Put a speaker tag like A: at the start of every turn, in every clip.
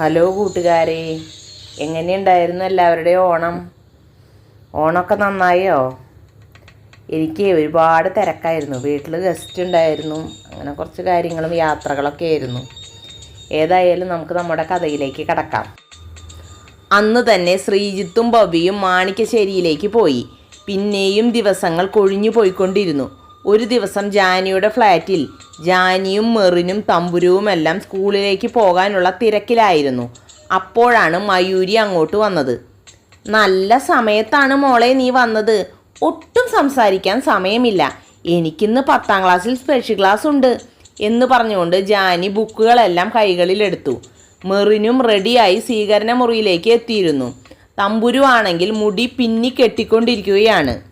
A: Hello കൂട്ടുകാരെ. എങ്ങനെയുണ്ടായിരുന്നു എല്ലാവരുടെയും ഓണം? ഓണമൊക്കെ നന്നായോ? എനിക്ക് ഒരുപാട് തിരക്കായിരുന്നു. വീട്ടിൽ ഗസ്റ്റ് ഉണ്ടായിരുന്നു. അങ്ങനെ കുറച്ച് കാര്യങ്ങളും യാത്രകളൊക്കെ ആയിരുന്നു. ഏതായാലും നമുക്ക് നമ്മുടെ കഥയിലേക്ക് കടക്കാം. അന്ന് തന്നെ ശ്രീജിത്തും ബബിയും മാണിക്കശ്ശേരിയിലേക്ക് പോയി. പിന്നെയും ദിവസങ്ങൾ കൊഴിഞ്ഞു പോയിക്കൊണ്ടിരുന്നു. ഒരു ദിവസം ജാനിയുടെ ഫ്ലാറ്റിൽ ജാനിയും മെറിനും തമ്പുരുവുമെല്ലാം സ്കൂളിലേക്ക് പോകാനുള്ള തിരക്കിലായിരുന്നു. അപ്പോഴാണ് മയൂരി അങ്ങോട്ട് വന്നത്. നല്ല സമയത്താണ് മോളെ നീ വന്നത്. ഒട്ടും സംസാരിക്കാൻ സമയമില്ല. എനിക്കിന്ന് പത്താം ക്ലാസ്സിൽ സ്പെഷ്യൽ ക്ലാസ് ഉണ്ട് എന്ന് പറഞ്ഞുകൊണ്ട് ജാനി ബുക്കുകളെല്ലാം കൈകളിലെടുത്തു മെറിനും റെഡിയായി സ്വീകരണ മുറിയിലേക്ക് എത്തിയിരുന്നു. തമ്പുരു ആണെങ്കിൽ മുടി പിന്നി കെട്ടിക്കൊണ്ടിരിക്കുകയാണ്.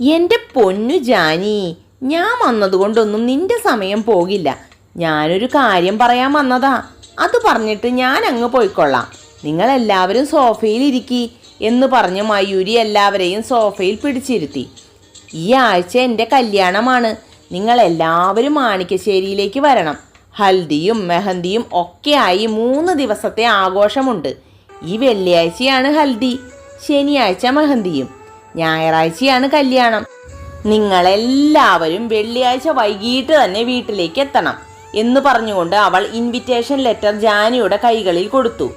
A: എന്റെ പൊന്നു ജാനി ഞാൻ വന്നതുകൊണ്ടൊന്നും നിന്റെ സമയം പോകില്ല. ഞാനൊരു കാര്യം പറയാൻ വന്നതാ. അത് പറഞ്ഞിട്ട് ഞാൻ അങ്ങ് പോയിക്കൊള്ളാം. നിങ്ങളെല്ലാവരും സോഫയിൽ ഇരിക്കി എന്ന് പറഞ്ഞ് മയൂരി എല്ലാവരെയും സോഫയിൽ പിടിച്ചിരുത്തി. ഈ ആഴ്ച എന്റെ കല്യാണമാണ്. നിങ്ങൾ എല്ലാവരും മാണിക്കശ്ശേരിയിലേക്ക് വരണം. ഹൽദിയും മെഹന്തിയും ഒക്കെയായി മൂന്ന് ദിവസത്തെ ആഘോഷമുണ്ട്. ഈ വെള്ളിയാഴ്ചയാണ് ഹൽദി. ശനിയാഴ്ച മെഹന്തിയും. ഞായറാഴ്ചയാണ് കല്യാണം. നിങ്ങളെല്ലാവരും വെള്ളിയാഴ്ച വൈകിട്ട് തന്നെ വീട്ടിലേക്ക് എത്തണം എന്ന് പറഞ്ഞുകൊണ്ട് അവൾ ഇൻവിറ്റേഷൻ ലെറ്റർ ജാനിയുടെ കൈകളിൽ കൊടുത്തു.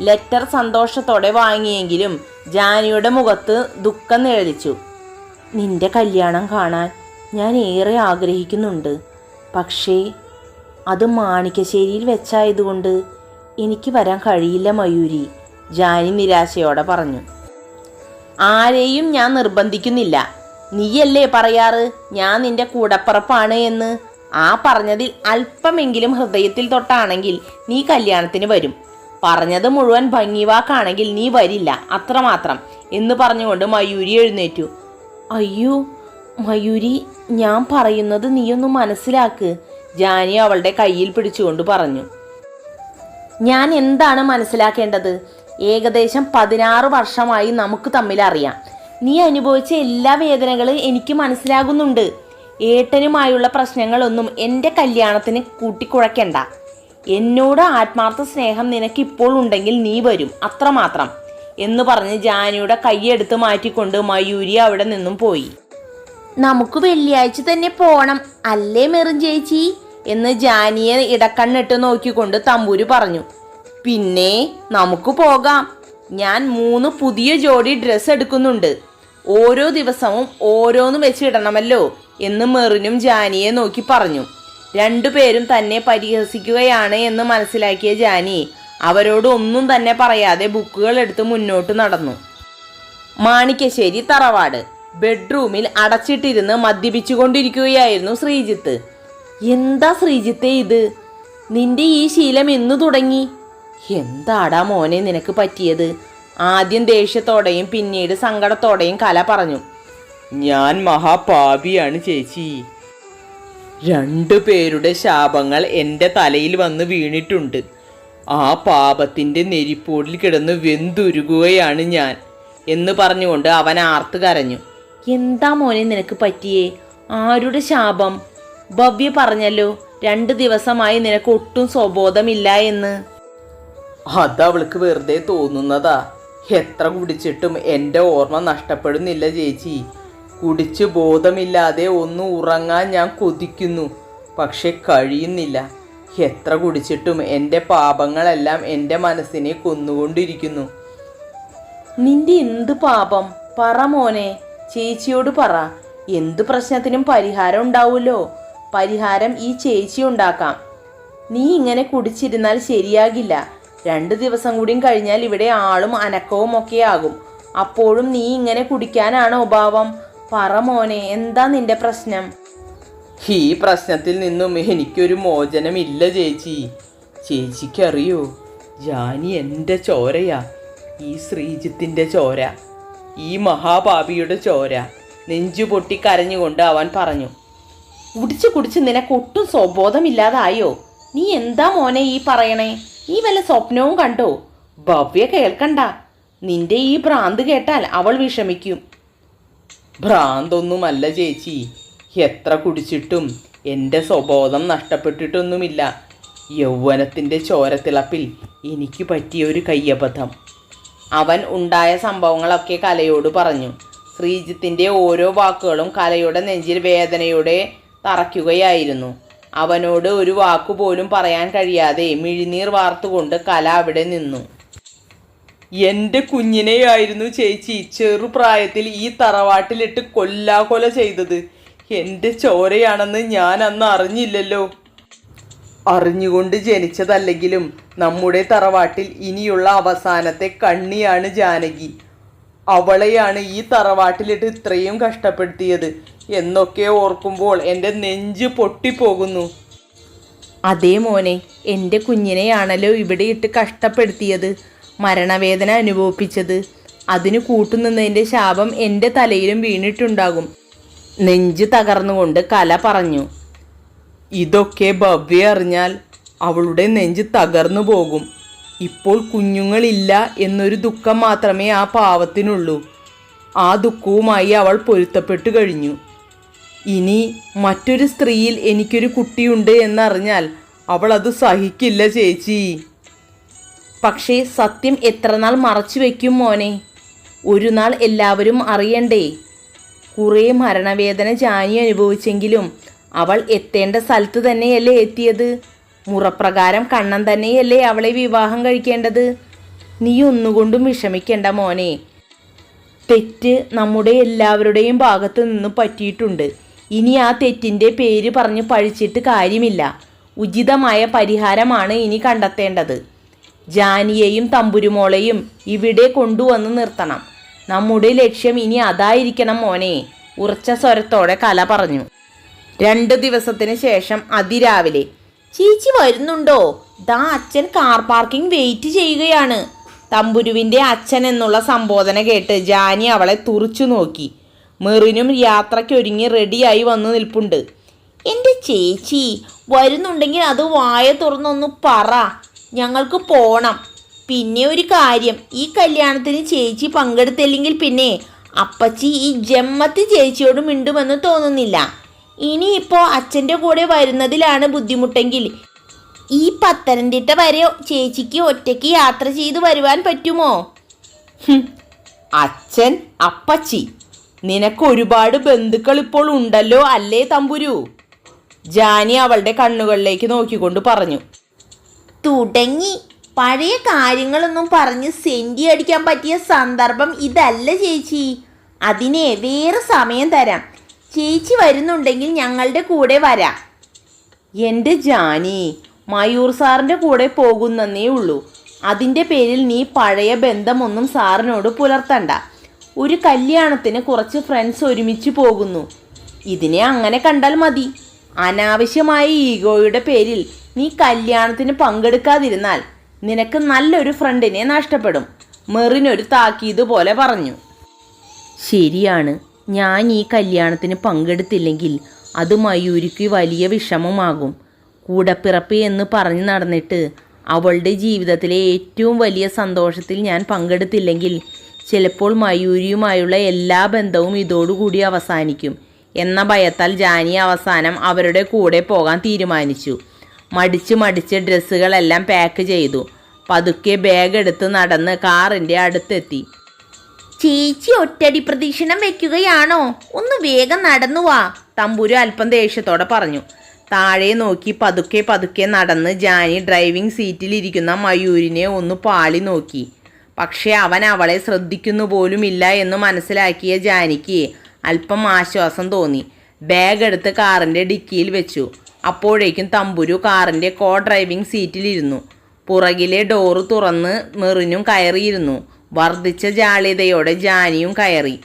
A: ലെറ്റർ സന്തോഷത്തോടെ വാങ്ങിയെങ്കിലും ജാനിയുടെ മുഖത്ത് ദുഃഖം നിഴലിച്ചു. നിന്റെ കല്യാണം കാണാൻ ഞാൻ ഏറെ ആഗ്രഹിക്കുന്നുണ്ട്. പക്ഷേ അത് മാണിക്കശ്ശേരിയിൽ വെച്ചായതുകൊണ്ട് എനിക്ക് വരാൻ കഴിയില്ല മയൂരി ജാനി നിരാശയോടെ പറഞ്ഞു. ആരെയും ഞാൻ നിർബന്ധിക്കുന്നില്ല. നീയല്ലേ പറയാറ്? ഞാൻ നിന്റെ കൂടപ്പറപ്പാണ് എന്ന്. ആ പറഞ്ഞതിൽ അല്പമെങ്കിലും ഹൃദയത്തിൽ തൊട്ടാണെങ്കിൽ നീ കല്യാണത്തിന് വരും. പറഞ്ഞത് മുഴുവൻ ഭംഗിവാക്കാണെങ്കിൽ നീ വരില്ല അത്രമാത്രം എന്ന് പറഞ്ഞുകൊണ്ട് മയൂരി എഴുന്നേറ്റു. അയ്യോ മയൂരി ഞാൻ പറയുന്നത് നീയൊന്ന് മനസ്സിലാക്ക് ജാനി അവളുടെ കയ്യിൽ പിടിച്ചുകൊണ്ട് പറഞ്ഞു. ഞാൻ എന്താണ് മനസ്സിലാക്കേണ്ടത്? ഏകദേശം പതിനാറ് വർഷമായി നമുക്ക് തമ്മിൽ അറിയാം. നീ അനുഭവിച്ച എല്ലാ വേദനകളും എനിക്ക് മനസ്സിലാകുന്നുണ്ട്. ഏട്ടനുമായുള്ള പ്രശ്നങ്ങളൊന്നും എന്റെ കല്യാണത്തിന് കൂട്ടിക്കുഴയ്ക്കണ്ട. എന്നോട് ആത്മാർത്ഥ സ്നേഹം നിനക്ക് ഇപ്പോൾ ഉണ്ടെങ്കിൽ നീ വരും അത്രമാത്രം എന്ന് പറഞ്ഞ് ജാനിയുടെ കൈയെടുത്ത് മാറ്റിക്കൊണ്ട് മയൂരി അവിടെ നിന്നും പോയി. നമുക്ക് വെള്ളിയാഴ്ച തന്നെ പോണം അല്ലേ മെറിൻ ചേച്ചി? എന്ന് ജാനിയെ ഇടക്കണ്ണിട്ട് നോക്കിക്കൊണ്ട് തമ്പൂര് പറഞ്ഞു. പിന്നെ നമുക്ക് പോകാം. ഞാൻ മൂന്ന് പുതിയ ജോഡി ഡ്രസ്സ് എടുക്കുന്നുണ്ട്. ഓരോ ദിവസവും ഓരോന്ന് വെച്ചിടണമല്ലോ എന്ന് മെറിനും ജാനിയെ നോക്കി പറഞ്ഞു. രണ്ടുപേരും തന്നെ പരിഹസിക്കുകയാണ് എന്ന് മനസ്സിലാക്കിയ ജാനി അവരോട് ഒന്നും തന്നെ പറയാതെ ബുക്കുകൾ എടുത്ത് മുന്നോട്ട് നടന്നു. മാണിക്കശ്ശേരി തറവാട്. ബെഡ്റൂമിൽ അടച്ചിട്ടിരുന്ന് മദ്യപിച്ചുകൊണ്ടിരിക്കുകയായിരുന്നു ശ്രീജിത്ത്. എന്താ ശ്രീജിത്തെ ഇത്? നിന്റെ ഈ ശീലം എന്നു തുടങ്ങി. എന്താടാ മോനെ നിനക്ക് പറ്റിയത്? ആദ്യം ദേഷ്യത്തോടെയും പിന്നീട് സങ്കടത്തോടെയും കല പറഞ്ഞു.
B: ഞാൻ മഹാപാപിയാണ് ചേച്ചി. രണ്ടു പേരുടെ ശാപങ്ങൾ എന്റെ തലയിൽ വന്ന് വീണിട്ടുണ്ട്. ആ പാപത്തിന്റെ നെരിപ്പോടിൽ കിടന്ന് വെന്തുരുകുകയാണ് ഞാൻ
A: എന്ന് പറഞ്ഞുകൊണ്ട് അവൻ ആർത്ത് കരഞ്ഞു. എന്താ മോനെ നിനക്ക് പറ്റിയേ? ആരുടെ ശാപം? ഭവ്യ പറഞ്ഞല്ലോ രണ്ട് ദിവസമായി നിനക്ക് ഒട്ടും സ്വബോധമില്ല എന്ന്.
B: അതവൾക്ക് വെറുതെ തോന്നുന്നതാ. എത്ര കുടിച്ചിട്ടും എന്റെ ഓർമ്മ നഷ്ടപ്പെടുന്നില്ല ചേച്ചി. കുടിച്ച് ബോധമില്ലാതെ ഒന്ന് ഉറങ്ങാൻ ഞാൻ കൊതിക്കുന്നു. പക്ഷെ കഴിയുന്നില്ല. എത്ര കുടിച്ചിട്ടും എന്റെ പാപങ്ങളെല്ലാം എന്റെ മനസ്സിനെ കൊന്നുകൊണ്ടിരിക്കുന്നു.
A: നിന്റെ എന്ത് പാപം? പറ മോനെ. ചേച്ചിയോട് പറ. എന്ത് പ്രശ്നത്തിനും പരിഹാരം ഉണ്ടാവുമല്ലോ. പരിഹാരം ഈ ചേച്ചി ഉണ്ടാക്കാം. നീ ഇങ്ങനെ കുടിച്ചിരുന്നാൽ ശരിയാകില്ല. രണ്ട് ദിവസം കൂടിയും കഴിഞ്ഞാൽ ഇവിടെ ആളും അനക്കവും ഒക്കെ ആകും. അപ്പോഴും നീ ഇങ്ങനെ കുടിക്കാനാണോ ഭാവം പറ മോനെ എന്താ നിന്റെ പ്രശ്നം?
B: ഈ പ്രശ്നത്തിൽ നിന്നും എനിക്കൊരു മോചനമില്ല ചേച്ചി. ചേച്ചിക്കറിയോ? ജാനി എന്റെ ചോരയാ. ഈ ശ്രീജിത്തിന്റെ ചോര. ഈ മഹാപാപിയുടെ ചോര. നെഞ്ചു പൊട്ടി കരഞ്ഞുകൊണ്ട് അവൻ പറഞ്ഞു
A: കുടിച്ച് കുടിച്ച് നിനക്കൊട്ടും സ്വബോധമില്ലാതായോ? നീ എന്താ മോനെ ഈ പറയണേ? നീ വല്ല സ്വപ്നവും കണ്ടോ? ഭവ്യ കേൾക്കണ്ട. നിന്റെ ഈ ഭ്രാന്ത് കേട്ടാൽ അവൾ വിഷമിക്കും.
B: ഭ്രാന്തൊന്നുമല്ല ചേച്ചി. എത്ര കുടിച്ചിട്ടും എന്റെ സ്വബോധം നഷ്ടപ്പെട്ടിട്ടൊന്നുമില്ല. യൗവനത്തിന്റെ ചോരത്തിളപ്പിൽ എനിക്ക് പറ്റിയ ഒരു കയ്യബദ്ധം. അവൻ ഉണ്ടായ സംഭവങ്ങളൊക്കെ കലയോട് പറഞ്ഞു. ശ്രീജിത്തിന്റെ ഓരോ വാക്കുകളും കലയുടെ നെഞ്ചിൽ വേദനയോടെ തറയ്ക്കുകയായിരുന്നു. അവനോട് ഒരു വാക്കുപോലും പറയാൻ കഴിയാതെ മിഴിനീർ വാർത്തുകൊണ്ട് കല അവിടെ നിന്നു. എന്റെ കുഞ്ഞിനെയായിരുന്നു ചേച്ചി ചെറുപ്രായത്തിൽ ഈ തറവാട്ടിലിട്ട് കൊല്ലാകൊല ചെയ്തത്. എന്റെ ചോരയാണെന്ന് ഞാൻ അന്ന് അറിഞ്ഞില്ലല്ലോ. അറിഞ്ഞുകൊണ്ട് ജനിച്ചതല്ലെങ്കിലും നമ്മുടെ തറവാട്ടിൽ ഇനിയുള്ള അവസാനത്തെ കണ്ണിയാണ് ജാനകി. അവളെയാണ് ഈ തറവാട്ടിലിട്ട് ഇത്രയും കഷ്ടപ്പെടുത്തിയത്. എന്നൊക്കെ ഓർക്കുമ്പോൾ എന്റെ നെഞ്ച് പൊട്ടിപ്പോകുന്നു.
A: അതേ മോനെ എന്റെ കുഞ്ഞിനെയാണല്ലോ ഇവിടെ ഇട്ട് കഷ്ടപ്പെടുത്തിയത് മരണവേദന അനുഭവിപ്പിച്ചത്. അതിന് കൂട്ടുനിന്നതിന്റെ ശാപം എന്റെ തലയിലും വീണിട്ടുണ്ടാകും. നെഞ്ച് തകർന്നുകൊണ്ട് കല പറഞ്ഞു.
B: ഇതൊക്കെ ഭവ്യ അറിഞ്ഞാൽ അവളുടെ നെഞ്ച് തകർന്നു പോകും. ഇപ്പോൾ കുഞ്ഞുങ്ങളില്ല എന്നൊരു ദുഃഖം മാത്രമേ ആ പാവത്തിനുള്ളൂ. ആ ദുഃഖവുമായി അവൾ പൊരുത്തപ്പെട്ടു കഴിഞ്ഞു. ഇനി മറ്റൊരു സ്ത്രീയിൽ എനിക്കൊരു കുട്ടിയുണ്ട് എന്നറിഞ്ഞാൽ അവൾ അത് സഹിക്കില്ല ചേച്ചി.
A: പക്ഷേ സത്യം എത്രനാൾ മറച്ചു വയ്ക്കും മോനെ? ഒരു നാൾ എല്ലാവരും അറിയണ്ടേ? കുറേ മരണവേദന ജാനി അനുഭവിച്ചെങ്കിലും അവൾ എത്തേണ്ട സ്ഥലത്ത് തന്നെയല്ലേ എത്തിയത്? മുറപ്രകാരം കണ്ണൻ തന്നെയല്ലേ അവളെ വിവാഹം കഴിക്കേണ്ടത്? നീ ഒന്നുകൊണ്ടും വിഷമിക്കേണ്ട മോനെ. തെറ്റ് നമ്മുടെ എല്ലാവരുടെയും ഭാഗത്തു നിന്ന് പറ്റിയിട്ടുണ്ട്. ഇനി ആ തെറ്റിന്റെ പേര് പറഞ്ഞ് പഴിച്ചിട്ട് കാര്യമില്ല. ഉചിതമായ പരിഹാരമാണ് ഇനി കണ്ടെത്തേണ്ടത്. ജാനിയെയും തമ്പുരുമോളെയും ഇവിടെ കൊണ്ടുവന്ന് നിർത്തണം. നമ്മുടെ ലക്ഷ്യം ഇനി അതായിരിക്കണം മോനെ ഉറച്ച സ്വരത്തോടെ കല പറഞ്ഞു. രണ്ട് ദിവസത്തിന് ശേഷം അതിരാവിലെ ചേച്ചി വരുന്നുണ്ടോ? ദാ അച്ഛൻ കാർ പാർക്കിംഗ് വെയിറ്റ് ചെയ്യുകയാണ്. തമ്പുരുവിന്റെ അച്ഛൻ എന്നുള്ള സംബോധന കേട്ട് ജാനി അവളെ തുറിച്ചു നോക്കി. മെറിനും യാത്രയ്ക്കൊരുങ്ങി റെഡിയായി വന്നു നിൽപ്പുണ്ട്. എന്റെ ചേച്ചി വരുന്നുണ്ടെങ്കിൽ അത് വായ തുറന്നൊന്ന് പറ. ഞങ്ങൾക്ക് പോണം. പിന്നെ ഒരു കാര്യം ഈ കല്യാണത്തിന് ചേച്ചി പങ്കെടുത്തില്ലെങ്കിൽ പിന്നെ അപ്പച്ചി ഈ ജമ്മത്തി ചേച്ചിയോട് മിണ്ടുമെന്ന് തോന്നുന്നില്ല. ഇനിയിപ്പോൾ അച്ഛന്റെ കൂടെ വരുന്നതിലാണ് ബുദ്ധിമുട്ടെങ്കിൽ. ഈ പത്തനംതിട്ട വരെ ചേച്ചിക്ക് ഒറ്റയ്ക്ക് യാത്ര ചെയ്ത് വരുവാൻ പറ്റുമോ? അച്ഛൻ അപ്പച്ചി. നിനക്ക് ഒരുപാട് ബന്ധുക്കൾ ഇപ്പോൾ ഉണ്ടല്ലോ അല്ലേ തമ്പുരു? ജാനി അവളുടെ കണ്ണുകളിലേക്ക് നോക്കിക്കൊണ്ട് പറഞ്ഞു. തുടങ്ങി. പഴയ കാര്യങ്ങളൊന്നും പറഞ്ഞ് സെന്റി അടിക്കാൻ പറ്റിയ സന്ദർഭം ഇതല്ല ചേച്ചി. അതിനെ വേറെ സമയം തരാം. ചേച്ചി വരുന്നുണ്ടെങ്കിൽ ഞങ്ങളുടെ കൂടെ വരാം. എന്റെ ജാനി മയൂർ സാറിന്റെ കൂടെ പോകുന്നേ ഉള്ളൂ. അതിന്റെ പേരിൽ നീ പഴയ ബന്ധമൊന്നും സാറിനോട് പുലർത്തണ്ട. ഒരു കല്യാണത്തിന് കുറച്ച് ഫ്രണ്ട്സ് ഒരുമിച്ച് പോകുന്നു. ഇതിനെ അങ്ങനെ കണ്ടാൽ മതി. അനാവശ്യമായ ഈഗോയുടെ പേരിൽ നീ കല്യാണത്തിന് പങ്കെടുക്കാതിരുന്നാൽ നിനക്ക് നല്ലൊരു ഫ്രണ്ടിനെ നഷ്ടപ്പെടും. മെറിനൊരു താക്കീത് പോലെ പറഞ്ഞു. ശരിയാണ്. ഞാൻ ഈ കല്യാണത്തിന് പങ്കെടുത്തില്ലെങ്കിൽ അത് മയൂരിക്ക് വലിയ വിഷമമാകും. കൂടപ്പിറപ്പ് എന്ന് പറഞ്ഞു നടന്നിട്ട് അവളുടെ ജീവിതത്തിലെ ഏറ്റവും വലിയ സന്തോഷത്തിൽ ഞാൻ പങ്കെടുത്തില്ലെങ്കിൽ ചിലപ്പോൾ മയൂരിയുമായുള്ള എല്ലാ ബന്ധവും ഇതോടുകൂടി അവസാനിക്കും. എന്ന ഭയത്താൽ ജാനി അവസാനം അവരുടെ കൂടെ പോകാൻ തീരുമാനിച്ചു. മടിച്ച് മടിച്ച് ഡ്രസ്സുകളെല്ലാം പാക്ക് ചെയ്തു. പതുക്കെ ബാഗ് എടുത്ത് നടന്ന് കാറിന്റെ അടുത്തെത്തി. ചേച്ചി ഒറ്റടി പ്രദക്ഷിണം വെക്കുകയാണോ? ഒന്ന് വേഗം നടന്നു വാ തമ്പുരു അല്പം ദേഷ്യത്തോടെ പറഞ്ഞു. താഴെ നോക്കി പതുക്കെ പതുക്കെ നടന്ന് ജാനി ഡ്രൈവിംഗ് സീറ്റിലിരിക്കുന്ന മയൂരിനെ ഒന്ന് പാളി നോക്കി. പക്ഷേ അവൻ അവളെ ശ്രദ്ധിക്കുന്നു പോലുമില്ല എന്ന് മനസ്സിലാക്കിയ ജാനിക്ക് അല്പം ആശ്വാസം തോന്നി. ബാഗ് എടുത്ത് കാറിന്റെ ഡിക്കിയിൽ വെച്ചു. അപ്പോഴേക്കും തമ്പുരു കാറിന്റെ കോ ഡ്രൈവിംഗ് സീറ്റിലിരുന്നു. പുറകിലെ ഡോറ് തുറന്ന് മെറിനും കയറിയിരുന്നു. വർദ്ധിച്ച ജാളിതയോടെ ജാനിയും കയറി.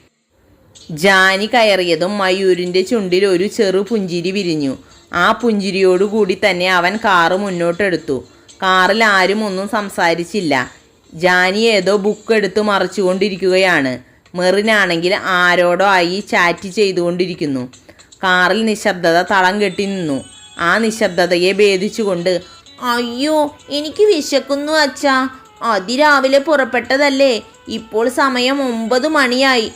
A: ജാനി കയറിയതും മയൂരിന്റെ ചുണ്ടിൽ ഒരു ചെറു പുഞ്ചിരി വിരിഞ്ഞു. ആ പുഞ്ചിരിയോടുകൂടി തന്നെ അവൻ കാറ് മുന്നോട്ടെടുത്തു. കാറിൽ ആരും ഒന്നും സംസാരിച്ചില്ല. ജാനി ഏതോ ബുക്ക് എടുത്ത് മറിച്ചുകൊണ്ടിരിക്കുകയാണ്. മെറിനാണെങ്കിൽ ആരോടോ ആയി ചാറ്റ് ചെയ്തുകൊണ്ടിരിക്കുന്നു. കാറിൽ നിശബ്ദത തളം കെട്ടി നിന്നു. ആ നിശബ്ദതയെ ഭേദിച്ചുകൊണ്ട് അയ്യോ എനിക്ക് വിശക്കുന്നു അച്ഛാ. അതിരാവിലെ പുറപ്പെട്ടതല്ലേ. ഇപ്പോൾ സമയം ഒമ്പത് മണിയായി.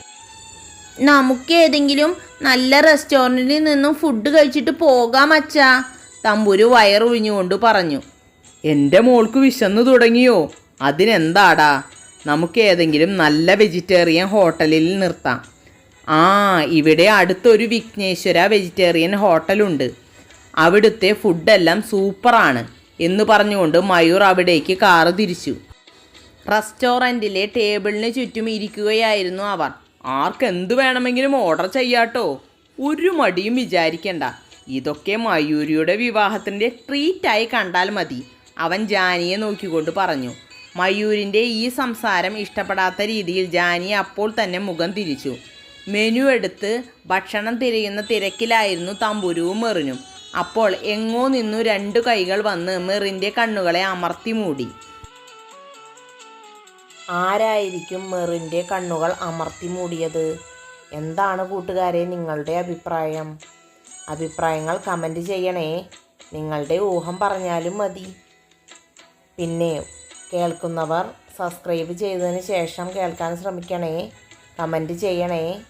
A: നമുക്ക് ഏതെങ്കിലും നല്ല റെസ്റ്റോറന്റിൽ നിന്നും ഫുഡ് കഴിച്ചിട്ട് പോകാം അച്ഛാ തമ്പുരു വയറുഴിഞ്ഞുകൊണ്ട് പറഞ്ഞു.
B: എന്റെ മോൾക്ക് വിശന്നു തുടങ്ങിയോ? അതിനെന്താടാ? നമുക്ക് ഏതെങ്കിലും നല്ല വെജിറ്റേറിയൻ ഹോട്ടലിൽ നിർത്താം. ആ ഇവിടെ അടുത്തൊരു വിഘ്നേശ്വര വെജിറ്റേറിയൻ ഹോട്ടലുണ്ട്. അവിടുത്തെ ഫുഡെല്ലാം സൂപ്പറാണ് എന്ന് പറഞ്ഞുകൊണ്ട് മയൂർ അവിടേക്ക് കാറ് തിരിച്ചു. റെസ്റ്റോറന്റിലെ ടേബിളിന് ചുറ്റും ഇരിക്കുകയായിരുന്നു അവർ. ആർക്കെന്ത് വേണമെങ്കിലും ഓർഡർ ചെയ്യാട്ടോ. ഒരു മടിയും വിചാരിക്കണ്ട. ഇതൊക്കെ മയൂരിയുടെ വിവാഹത്തിന്റെ ട്രീറ്റായി കണ്ടാൽ മതി. അവൻ ജാനിയെ നോക്കിക്കൊണ്ട് പറഞ്ഞു. മയൂരിന്റെ ഈ സംസാരം ഇഷ്ടപ്പെടാത്ത രീതിയിൽ ജാനി അപ്പോൾ തന്നെ മുഖം തിരിച്ചു. മെനു എടുത്ത് ഭക്ഷണം തിരയുന്ന തിരക്കിലായിരുന്നു തമ്പുരുവും മെറിനും. അപ്പോൾ എങ്ങോ നിന്നു രണ്ടു കൈകൾ വന്ന് മെറിന്റെ കണ്ണുകളെ അമർത്തി മൂടി.
A: ആരായിരിക്കും മെറിന്റെ കണ്ണുകൾ അമർത്തി മൂടിയത്? എന്താണ് കൂട്ടുകാരെ നിങ്ങളുടെ അഭിപ്രായം? അഭിപ്രായങ്ങൾ കമന്റ് ചെയ്യണേ. നിങ്ങളുടെ ഊഹം പറഞ്ഞാലും മതി. പിന്നെ കേൾക്കുന്നവർ സബ്സ്ക്രൈബ് ചെയ്തതിന് ശേഷം കേൾക്കാൻ ശ്രമിക്കണേ. കമന്റ് ചെയ്യണേ.